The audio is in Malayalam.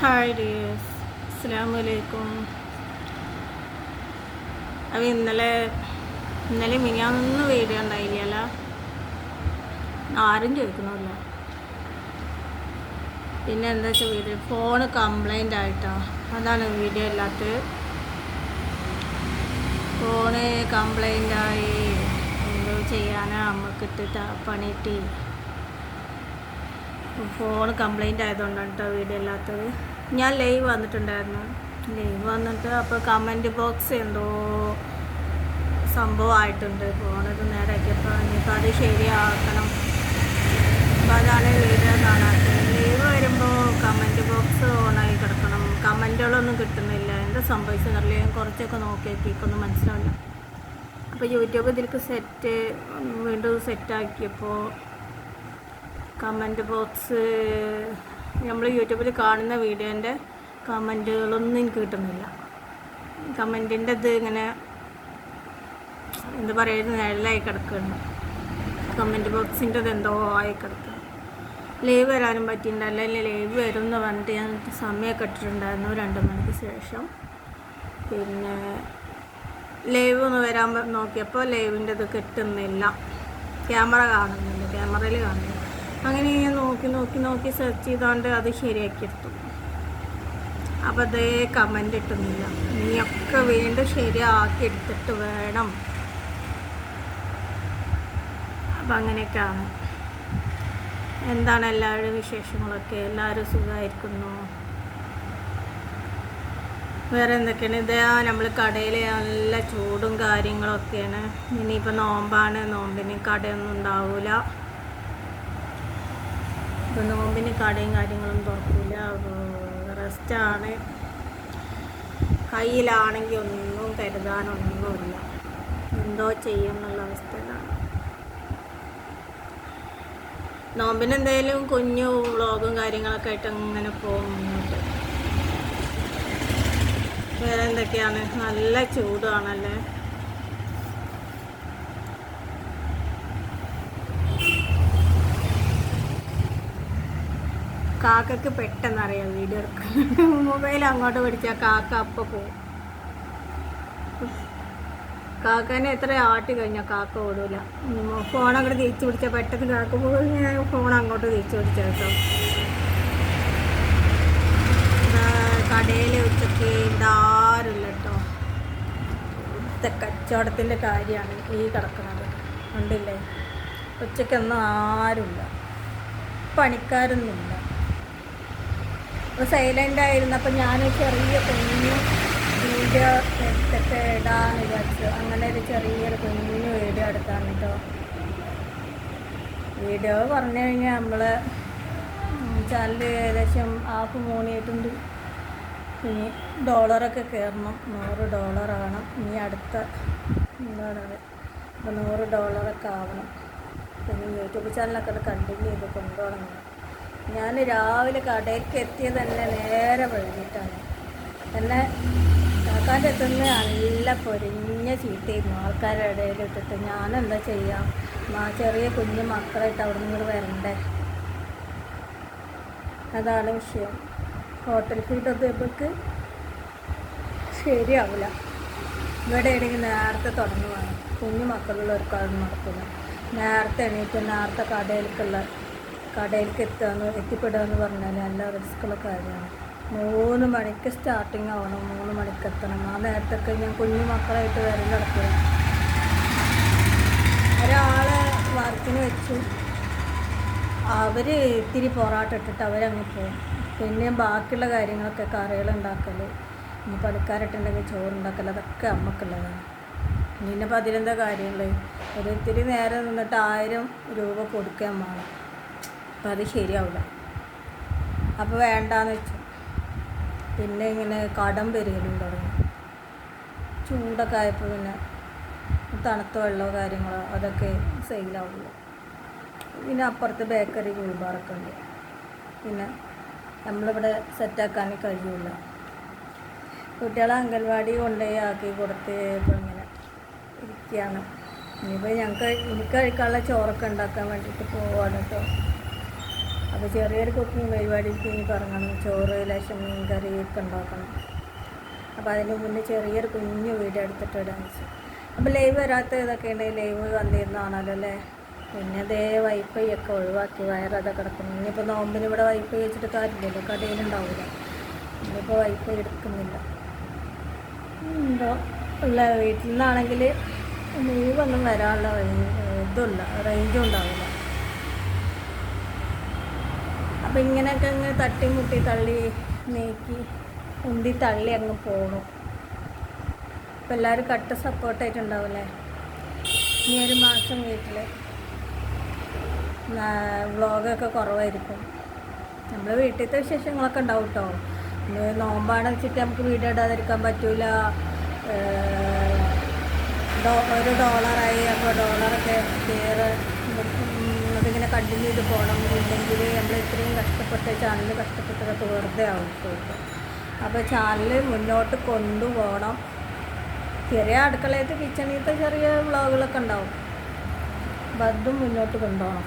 ഹായ് ഡിയേഴ്സ് അസ്സാം വലൈക്കും അത് ഇന്നലെ ഇന്നലെ മിനിയാന്നൊന്നും വീഡിയോ ഉണ്ടായില്ല ആരും ചോദിക്കണമില്ല. പിന്നെ എന്താ വെച്ചാൽ വീഡിയോ ഫോണ് കംപ്ലൈന്റ് ആയിട്ടോ. അതാണ് വീഡിയോ ഇല്ലാത്തത് ഫോണ് കംപ്ലൈന്റ് ആയി. എന്തോ ചെയ്യാനാ നമുക്കിട്ട് പണിയിട്ട് ഫോൺ കംപ്ലൈന്റ് ആയതുകൊണ്ടാണ് കേട്ടോ വീഡിയോ ഇല്ലാത്തത്. ഞാൻ ലൈവ് വന്നിട്ടുണ്ടായിരുന്നു. ലൈവ് വന്നിട്ട് അപ്പോൾ കമന്റ് ബോക്സ് എന്തോ സംഭവമായിട്ടുണ്ട് ഫോണത് നേരാക്കിയപ്പോൾ ഇനിയിപ്പോൾ അത് ശരിയാക്കണം. അപ്പോൾ അതാണ് വീഡിയോ കാണാത്തത്. ലൈവ് വരുമ്പോൾ കമന്റ് ബോക്സ് ഓണായി കിടക്കണം. കമന്റുകളൊന്നും കിട്ടുന്നില്ല. എന്താ സംഭവിച്ചെന്നറിയില്ല ഞാൻ കുറച്ചൊക്കെ നോക്കി നോക്കിയൊന്നും മനസ്സിലാവില്ല. അപ്പോൾ യൂട്യൂബ് ഇതിലേക്ക് സെറ്റ് വീണ്ടും സെറ്റാക്കിയപ്പോൾ കമന്റ് ബോക്സ് നമ്മൾ യൂട്യൂബിൽ കാണുന്ന വീഡിയോന്റെ കമന്റുകളൊന്നും എനിക്ക് കിട്ടുന്നില്ല. കമന്റിന്റെ ഇത് ഇങ്ങനെ എന്താ പറയുക നിഴലായി കിടക്കുന്നു കമന്റ് ബോക്സിന്റെ എന്തോ ആയി കിടക്കുക ലൈവ് വരാനും പറ്റിയിട്ടുണ്ടല്ല അല്ലെങ്കിൽ ലൈവ് വരും എന്ന് പറഞ്ഞിട്ട് ഞാൻ സമയമൊക്കെ ഇട്ടിട്ടുണ്ടായിരുന്നു രണ്ട് മണിക്ക് ശേഷം. പിന്നെ ലൈവ് ഒന്ന് വരാൻ നോക്കിയപ്പോൾ ലൈവിന്റെ ഇത് കിട്ടുന്നില്ല. ക്യാമറ കാണുന്നില്ല. ക്യാമറയിൽ കാണുന്നില്ല. അങ്ങനെ ഞാൻ നോക്കി നോക്കി നോക്കി സെർച്ച് ചെയ്തുകൊണ്ട് അത് ശരിയാക്കി എടുത്തു. അപ്പോൾ അതേ കമന്റ് ഇട്ടുന്നില്ല. നീയൊക്കെ വീണ്ടും ശരിയാക്കി എടുത്തിട്ട് വേണം. അപ്പം അങ്ങനെയൊക്കെയാണ്. എന്താണ് എല്ലാവരുടെ വിശേഷങ്ങളൊക്കെ? എല്ലാവരും സുഖമായിരിക്കുന്നു? വേറെ എന്തൊക്കെയാണ്? ഇതാ നമ്മൾ കടയിൽ നല്ല ചൂടും കാര്യങ്ങളൊക്കെയാണ്. ഇനിയിപ്പോൾ നോമ്പാണ്. നോമ്പിന് കടയൊന്നും ഉണ്ടാവില്ല നോമ്പിന് കടയും കാര്യങ്ങളും തുറക്കില്ല റെസ്റ്റാണ് കയ്യിലാണെങ്കിൽ ഒന്നും കരുതാനൊന്നുമില്ല. എന്തോ ചെയ്യും എന്നുള്ള അവസ്ഥയിലാണ് നോമ്പിന് എന്തെങ്കിലും കുഞ്ഞു വ്ളോഗും കാര്യങ്ങളൊക്കെ ആയിട്ട് അങ്ങനെ പോകും മുന്നോട്ട്. വേറെ എന്തൊക്കെയാണ്? നല്ല ചൂടാണല്ലേ? കാക്കക്ക് പെട്ടെന്ന് അറിയാം വീഡിയോ മൊബൈൽ അങ്ങോട്ട് പിടിച്ചാൽ കാക്ക അപ്പം പോവും. കാക്കനെ എത്ര ആട്ടി കഴിഞ്ഞാൽ കാക്ക ഓടൂല. ഫോൺ അങ്ങോട്ട് തിരിച്ചു പിടിച്ചാൽ പെട്ടെന്ന് കാക്ക പോകും ഞാൻ ഫോൺ അങ്ങോട്ട് തിരിച്ചു പിടിച്ചാൽ കേട്ടോ. കടയിൽ ഉച്ചയ്ക്ക് ഇവിടെ കേട്ടോ. ഇവിടുത്തെ കച്ചവടത്തിന്റെ കാര്യമാണ് ഈ കിടക്കുന്നത്. കണ്ടില്ലേ ഉച്ചക്കൊന്നും ആരുമില്ല. പണിക്കാരൊന്നുമില്ല. അപ്പോൾ സൈലന്റ് ആയിരുന്നപ്പോൾ ഞാൻ ചെറിയ കുഞ്ഞു വീഡിയോ എടുത്തിട്ട് ഇടാന്ന് വിചാരിച്ചു. അങ്ങനെ ഒരു ചെറിയൊരു കുഞ്ഞു വീഡിയോ എടുത്താണ് കേട്ടോ വീഡിയോ പറഞ്ഞു കഴിഞ്ഞാൽ നമ്മൾ ചാനൽ ഏകദേശം ഹാഫ് മൂണിയിട്ടുണ്ട് ഇനി ഡോളറൊക്കെ കയറണം. നൂറ് ഡോളറാണ് ഇനി അടുത്ത എന്താണ് അപ്പോൾ നൂറ് ഡോളറൊക്കെ ആവണം. പിന്നെ യൂട്യൂബ് ചാനലൊക്കെ കണ്ടിന്യൂ ചെയ്ത് കൊണ്ടുപോകണം. ഞാൻ രാവിലെ കടയിലേക്ക് എത്തിയത് തന്നെ നേരെ വൈകിട്ടാണ്. എന്നെ കാക്കാന്റെ എത്തുന്ന നല്ല പൊരിഞ്ഞ ചീത്തയായിരുന്നു. ആൾക്കാരുടെ ഇടയിൽ ഇട്ടിട്ട് ഞാനെന്താ ചെയ്യാം? മാ ചെറിയ കുഞ്ഞു മക്കളായിട്ട് അവിടെ നിന്ന് വരണ്ടേ? അതാണ് വിഷയം. ഹോട്ടൽ ഫീഡ് ഒന്നും നമുക്ക് ശരിയാവില്ല ഇവിടെ ഇടയ്ക്ക് നേരത്തെ തുടങ്ങുവാണ്. കുഞ്ഞു മക്കളുള്ളവർക്കാണ് നടക്കുന്നത് നേരത്തെ എണീറ്റ് നേരത്തെ കടയിലേക്കുള്ള കടയിലേക്ക് എത്തുകയെന്ന് എത്തിപ്പെടുക എന്ന് പറഞ്ഞാൽ നല്ല റിസ്ക്കുള്ള കാര്യമാണ്. മൂന്ന് മണിക്ക് സ്റ്റാർട്ടിങ് ആവണം മൂന്ന് മണിക്ക് എത്തണം. ആ നേരത്തൊക്കെ ഞാൻ കുഞ്ഞു മക്കളായിട്ട് വരെ നടക്കുക ഒരാളെ വർക്കിന് വെച്ചു. അവർ ഇത്തിരി പൊറാട്ട ഇട്ടിട്ട് അവരങ്ങ് പോകും പിന്നെ ബാക്കിയുള്ള കാര്യങ്ങളൊക്കെ കറികൾ ഉണ്ടാക്കൽ ഇനി പണിക്കാരിട്ടുണ്ടെങ്കിൽ ചോറുണ്ടാക്കൽ അതൊക്കെ അമ്മക്കുള്ളതാണ്. പിന്നെ അതിലെന്താ കാര്യമുള്ളത് ഒരു ഇത്തിരി നേരം നിന്നിട്ട് ആയിരം രൂപ കൊടുക്കാൻ വേണം. അപ്പം അത് ശരിയാവില്ല. അപ്പോൾ വേണ്ടാന്ന് വെച്ചു. പിന്നെ ഇങ്ങനെ കടം വരികയും തുടങ്ങി. ചൂടൊക്കെ ആയപ്പോൾ പിന്നെ തണുത്ത വെള്ളമോ കാര്യങ്ങളോ അതൊക്കെ സെയിലാവുള്ളൂ. പിന്നെ അപ്പുറത്ത് ബേക്കറി കൂൾബാറൊക്കെ ഉണ്ട്. പിന്നെ നമ്മളിവിടെ സെറ്റാക്കാൻ കഴിയില്ല കുട്ടികളെ അംഗൻവാടി കൊണ്ടുപോയി ആക്കി കൊടുത്ത് ഇപ്പോൾ ഇങ്ങനെ ഇരിക്കുകയാണ്. ഇനിയിപ്പോൾ ഞങ്ങൾക്ക് എനിക്ക് കഴിക്കാനുള്ള ചോറൊക്കെ ഉണ്ടാക്കാൻ വേണ്ടിയിട്ട് പോവാണ് കേട്ടോ. അപ്പോൾ ചെറിയൊരു കുക്കിംഗ് പരിപാടിക്ക് ഇനി തുടങ്ങണം ചോറ് ലക്ഷം മീൻ കറി ഒക്കെ ഉണ്ടാക്കണം. അപ്പോൾ അതിന് മുന്നേ ചെറിയൊരു കുഞ്ഞു വീട് എടുത്തിട്ട് ഇടാൻ വെച്ചു. അപ്പോൾ ലൈവ് വരാത്ത ഇതൊക്കെ ഉണ്ടെങ്കിൽ ലൈവ് വന്നിരുന്നാണല്ലോ അല്ലേ? പിന്നെ അതേ വൈഫൈ ഒക്കെ ഒഴിവാക്കി. വയറതൊക്കെ കിടക്കുന്നു ഇനിയിപ്പോൾ നോമ്പിന് ഇവിടെ വൈഫൈ വെച്ചിട്ട് കാര്യമില്ലല്ലോ. കടയിലുണ്ടാവില്ല ഇനിയിപ്പോൾ വൈഫൈ എടുക്കുന്നില്ല. എന്തോ? ഉള്ള വീട്ടിൽ നിന്നാണെങ്കിൽ ലീവൊന്നും വരാനുള്ള ഇതുമില്ല റേഞ്ചും ഉണ്ടാവില്ല. അപ്പം ഇങ്ങനെയൊക്കെ അങ്ങ് തട്ടി മുട്ടി തള്ളി നീക്കി ഉന്തി തള്ളി അങ്ങ് പോകണം അപ്പം എല്ലാവരും കട്ട് സപ്പോർട്ടായിട്ടുണ്ടാവില്ലേ ഇനി ഒരു മാസം വീട്ടിൽ വ്ളോഗൊക്കെ കുറവായിരിക്കും. നമ്മൾ വീട്ടിലത്തെ വിശേഷങ്ങളൊക്കെ ഉണ്ടാവും കേട്ടോ നോമ്പാണ് വെച്ചിട്ട് നമുക്ക് വീഡിയോ ഇടാതിരിക്കാൻ പറ്റൂല. ഒരു ഡോളറായി അപ്പോൾ ഡോളറൊക്കെ കയറ് കണ്ടിന്യൂ ചെയ്ത് പോകണം ഇല്ലെങ്കിൽ നമ്മൾ ഇത്രയും കഷ്ടപ്പെട്ട് ചാനൽ കഷ്ടപ്പെട്ടതൊക്കെ വെറുതെ ആവും അപ്പോൾ ചാനൽ മുന്നോട്ട് കൊണ്ടുപോകണം. ചെറിയ അടുക്കളയത്തെ കിച്ചണിലത്തെ ചെറിയ വ്ളോഗുകളൊക്കെ ഉണ്ടാവും. അപ്പം അതും മുന്നോട്ട് കൊണ്ടുപോകണം.